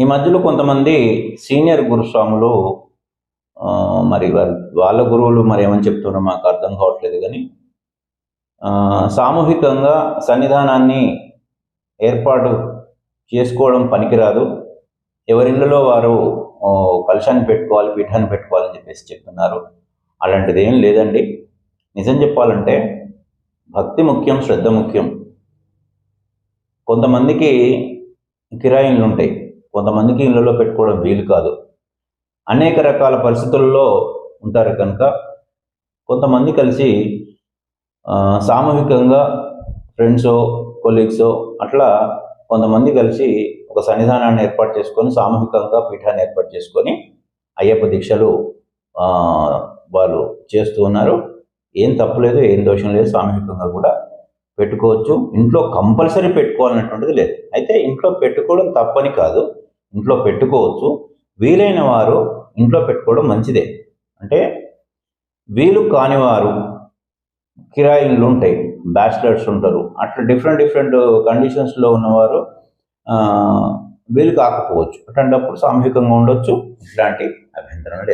ఈ మధ్యలో కొంతమంది సీనియర్ గురుస్వాములు మరి వారి వాళ్ళ గురువులు మరి ఏమని చెప్తున్నారో మాకు అర్థం కావట్లేదు కానీ సామూహికంగా సన్నిధానాన్ని ఏర్పాటు చేసుకోవడం పనికిరాదు. ఎవరిళ్ళలో వారు కలశాన్ని పెట్టుకోవాలి పీఠాన్ని పెట్టుకోవాలని చెప్పేసి చెప్తున్నారు. అలాంటిది ఏం లేదండి. నిజం చెప్పాలంటే భక్తి ముఖ్యం శ్రద్ధ ముఖ్యం. కొంతమందికి కిరాయిన్లు ఉంటాయి కొంతమందికి ఇళ్ళలో పెట్టుకోవడం వీలు కాదు. అనేక రకాల పరిస్థితుల్లో ఉంటారు కనుక కొంతమంది కలిసి సామూహికంగా ఫ్రెండ్సో కొలీగ్సో అట్లా కొంతమంది కలిసి ఒక సన్నిధానాన్ని ఏర్పాటు చేసుకొని సామూహికంగా పీఠాన్ని ఏర్పాటు చేసుకొని అయ్యప్ప దీక్షలు వాళ్ళు చేస్తూ ఉన్నారు. ఏం తప్పులేదు ఏం దోషం లేదు సామూహికంగా కూడా పెట్టుకోవచ్చు. ఇంట్లో కంపల్సరీ పెట్టుకోవాలన్నటువంటిది లేదు. అయితే ఇంట్లో పెట్టుకోవడం తప్పని కాదు. ఇంట్లో పెట్టుకోవచ్చు. వీలైన వారు ఇంట్లో పెట్టుకోవడం మంచిదే. అంటే వీలు కానివారు కిరాయిలు కిరాయి ఇళ్ళు ఉంటాయి బ్యాచిలర్స్ ఉంటారు. అట్లా డిఫరెంట్ డిఫరెంట్ కండిషన్స్లో ఉన్నవారు వీలు కాకపోవచ్చు. అట్లాంటప్పుడు సామూహికంగా ఉండొచ్చు. ఇట్లాంటి అభ్యంతరం లేదు.